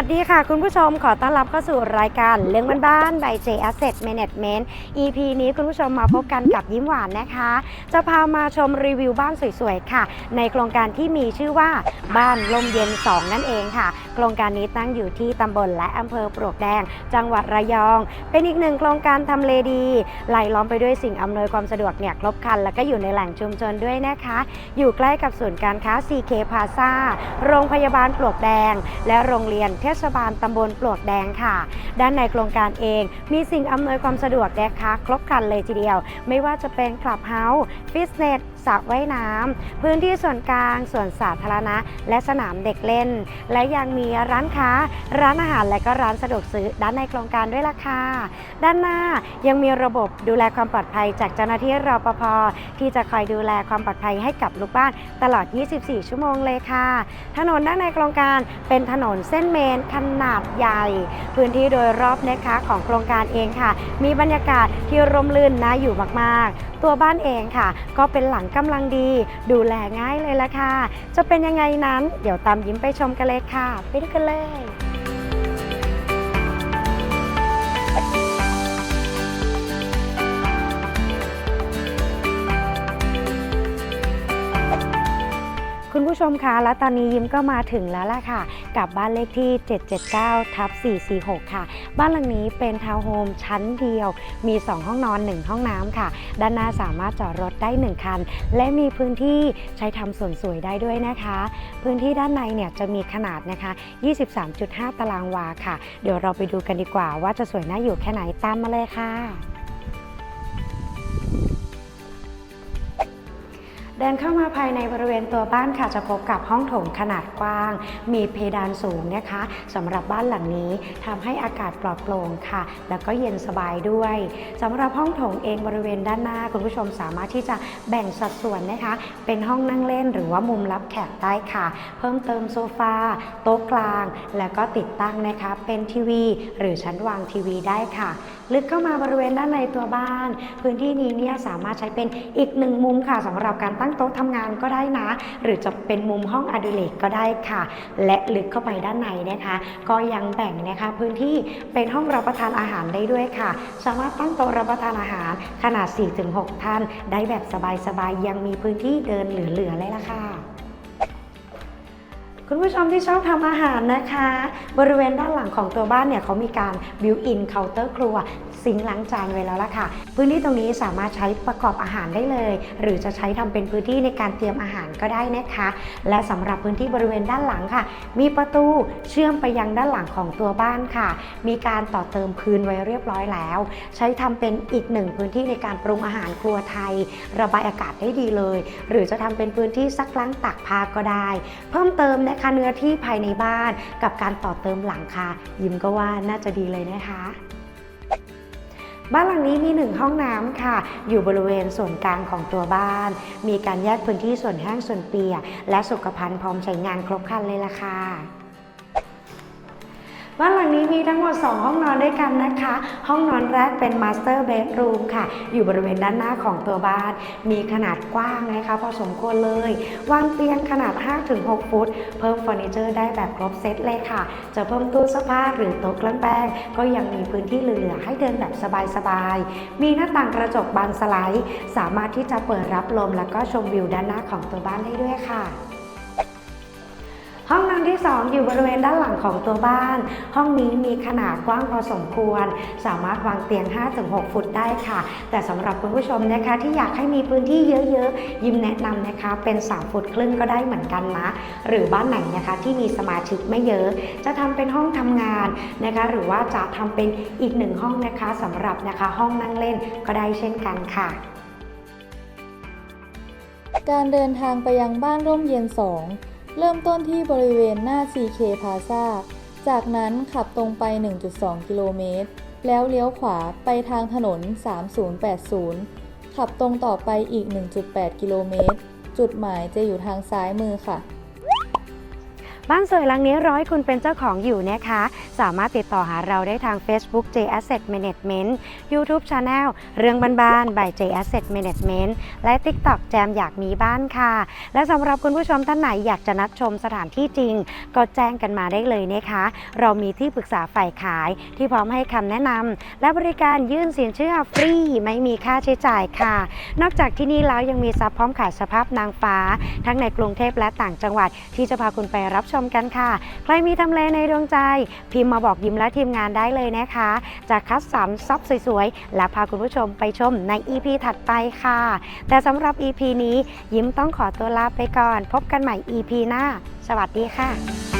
สวัสดีค่ะ คุณผู้ชมขอต้อนรับเข้าสู่รายการเรื่องบ้านๆ by J Asset Management EP นี้คุณผู้ชมมาพบกันกับยิ้มหวานนะคะ จะพามาชมรีวิวบ้านสวยๆ ค่ะ ในโครงการที่มีชื่อว่าบ้านลมเย็น 2 นั่นเองค่ะ โครงการนี้ตั้งอยู่ที่ตำบลและอำเภอปลวกแดง จังหวัดระยอง เป็นอีกหนึ่งโครงการทำเลดีไหลล้อมไปด้วยสิ่งอำนวยความสะดวกเนี่ยครบครัน แล้วก็อยู่ในแหล่งชุมชนด้วยนะคะ อยู่ใกล้กับศูนย์การค้า CK Plaza โรงพยาบาลปลวกแดง และโรงเรียนเทศบาลตำบลปลวกแดงค่ะ ด้านในโครงการเอง มีสิ่งอำนวยความสะดวกนะคะครบครันเลยทีเดียว ไม่ว่าจะเป็นคลับเฮาส์ฟิตเนสสระว่ายน้ำพื้นที่ส่วนกลางส่วนสาธารณะ และสนามเด็กเล่น และยังมีร้านค้า ร้านอาหารและก็ร้านสะดวกซื้อด้านในโครงการด้วยล่ะค่ะด้านหน้ายังมีระบบดูแลความปลอดภัยจากเจ้าหน้าที่รปภที่จะคอยดูแลความปลอดภัยให้กับลูกบ้านตลอด 24 ชั่วโมงเลยค่ะ ถนนด้านในโครงการเป็นถนนเส้นเมนขนาดใหญ่ พื้นที่โดยรอบนะคะของโครงการเองค่ะ มีบรรยากาศที่ร่มรื่นน่าอยู่มากๆ ตัวบ้านเองค่ะ ก็เป็นหลังกำลังดี ดูแลง่ายเลยละค่ะ จะเป็นยังไงนั้น เดี๋ยวตามยิ้มไปชมกันเลยค่ะ ไปดูกันเลย คุณผู้ชมคะและตอนนี้ยิ้มก็มาถึงแล้วล่ะค่ะ กับบ้านเลขที่ 779ทับ446 ค่ะ บ้านหลังนี้เป็นทาวน์โฮมชั้นเดียว มี 2 ห้องนอน 1 ห้องน้ำค่ะ ด้านหน้าสามารถจอดรถได้ 1 คัน และมีพื้นที่ใช้ทำสวนสวยได้ด้วยนะคะ พื้นที่ด้านในเนี่ยจะมีขนาดนะคะ 23.5 ตารางวาค่ะ เดี๋ยวเราไปดูกันดีกว่าว่าจะสวยน่าอยู่แค่ไหนตามมาเลยค่ะ เดินเข้ามาภายในบริเวณตัวบ้านค่ะจะพบกับห้องโถงขนาดกว้าง มีเพดานสูงนะคะสำหรับบ้านหลังนี้ทำให้อากาศปลอดโปร่งค่ะ แล้วก็เย็นสบายด้วยสำหรับห้องโถงเองบริเวณด้านหน้า คุณผู้ชมสามารถที่จะแบ่งสัดส่วนนะคะ เป็นห้องนั่งเล่นหรือว่ามุมรับแขกได้ค่ะ เพิ่มเติมโซฟาโต๊ะกลาง แล้วก็ติดตั้งนะคะ เป็นทีวี หรือชั้นวางทีวีได้ค่ะ ลึกเข้ามาบริเวณด้านในตัวบ้าน พื้นที่นี้เนี่ยสามารถใช้เป็นอีกหนึ่งมุมค่ะสำหรับการตั้งโต๊ะทำงานก็ได้นะ หรือจะเป็นมุมห้องอดิเรกก็ได้ค่ะ และลึกเข้าไปด้านในนะคะ ก็ยังแบ่งนะคะพื้นที่เป็นห้องรับประทานอาหารได้ด้วยค่ะ สามารถตั้งโต๊ะรับประทานอาหารขนาด 4-6 ท่าน ได้แบบสบายๆยังมีพื้นที่เดินเหลือๆเลยล่ะค่ะ คุณผู้ชมที่ชอบทำอาหารนะคะ บริเวณด้านหลังของตัวบ้านเนี่ยเขามีการบิวอินเคาน์เตอร์ครัวซิงค์ล้างจานไว้แล้วล่ะค่ะ พื้นที่ตรงนี้สามารถใช้ประกอบอาหารได้เลย หรือจะใช้ทำเป็นพื้นที่ในการเตรียมอาหารก็ได้นะคะ และสำหรับพื้นที่บริเวณด้านหลังค่ะ มีประตูเชื่อมไปยังด้านหลังของตัวบ้านค่ะ มีการต่อเติมพื้นไว้เรียบร้อยแล้ว ใช้ทำเป็นอีกหนึ่งพื้นที่ในการปรุงอาหารครัวไทย ระบายอากาศได้ดีเลย หรือจะทำเป็นพื้นที่ซักล้างตากผ้าก็ได้ เพิ่มเติมนะคะเนื้อที่ภายในบ้าน กับการต่อเติมหลังคายิ้มก็ว่าน่าจะดีเลยนะคะบ้านหลังนี้มีหนึ่งห้องน้ำค่ะ อยู่บริเวณส่วนกลางของตัวบ้าน มีการแยกพื้นที่ส่วนแห้งส่วนเปียก และสุขภัณฑ์พร้อมใช้งานครบครันเลยล่ะค่ะ บ้านหลังนี้มีทั้งหมด 2 ห้องนอนด้วยกันนะคะ ห้องนอนแรกเป็นมาสเตอร์เบดรูมค่ะ อยู่บริเวณด้านหน้าของตัวบ้าน มีขนาดกว้างนะคะพอสมควรเลย วางเตียงขนาด 5-6 ฟุต เพิ่มเฟอร์นิเจอร์ได้แบบครบเซตเลยค่ะ จะเพิ่มตู้เสื้อผ้าหรือโต๊ะเครื่องแป้ง ก็ยังมีพื้นที่เหลือให้เดินแบบสบายๆ มีหน้าต่างกระจกบานสไลด์ สามารถที่จะเปิดรับลมแล้วก็ชมวิวด้านหน้าของตัวบ้านได้ด้วยค่ะ ที่2อยู่บริเวณด้านหลังของตัวบ้าน ห้องนี้มีขนาดกว้างพอสมควร สามารถวางเตียง 5-6 ฟุตได้ค่ะ แต่สำหรับคุณผู้ชมนะคะ ที่อยากให้มีพื้นที่เยอะๆ ยิมแนะนำนะคะเป็น 3 ฟุตครึ่งก็ได้เหมือนกันนะ หรือบ้านไหนนะคะที่มีสมาชิกไม่เยอะ จะทำเป็นห้องทำงานนะคะ หรือว่าจะทำเป็นอีกหนึ่งห้องนะคะสำหรับนะคะห้องนั่งเล่นก็ได้เช่นกันค่ะการเดินทางไปยังบ้านร่มเย็น 2 เริ่มต้นที่บริเวณหน้า CK Plaza จากนั้นขับตรงไป 1.2 กิโลเมตร แล้วเลี้ยวขวาไปทางถนน 3080 ขับตรงต่อไปอีก 1.8 กิโลเมตร จุดหมายจะอยู่ทางซ้ายมือค่ะ บ้านสวยหลังนี้ร้อยคุณเป็นเจ้าของอยู่นะคะ สามารถติดต่อหาเราได้ทาง Facebook J Asset Management YouTube Channel เรื่องบ้านๆ by J Asset Management และ TikTok แจมอยากมีบ้านค่ะ และสำหรับคุณผู้ชมท่านไหนอยากจะนัดชมสถานที่จริง ก็แจ้งกันมาได้เลยนะคะ เรามีที่ปรึกษาฝ่ายขายที่พร้อมให้คำแนะนำและบริการยื่นสินเชื่อฟรีไม่มีค่าใช้จ่ายค่ะ นอกจากที่นี่แล้วยังมีซับพร้อมขายสภาพนางฟ้า ทั้งในกรุงเทพและต่างจังหวัดที่จะพาคุณไปรับชมกันค่ะ ใครมีทำเลในดวงใจ พิมพ์มาบอกยิ้มและทีมงานได้เลยนะคะ จะคัดสรรซับสวยๆ และพาคุณผู้ชมไปชมใน EP ถัดไปค่ะ แต่สำหรับ EP นี้ ยิ้มต้องขอตัวลาไปก่อน พบกันใหม่ EP หน้า สวัสดีค่ะ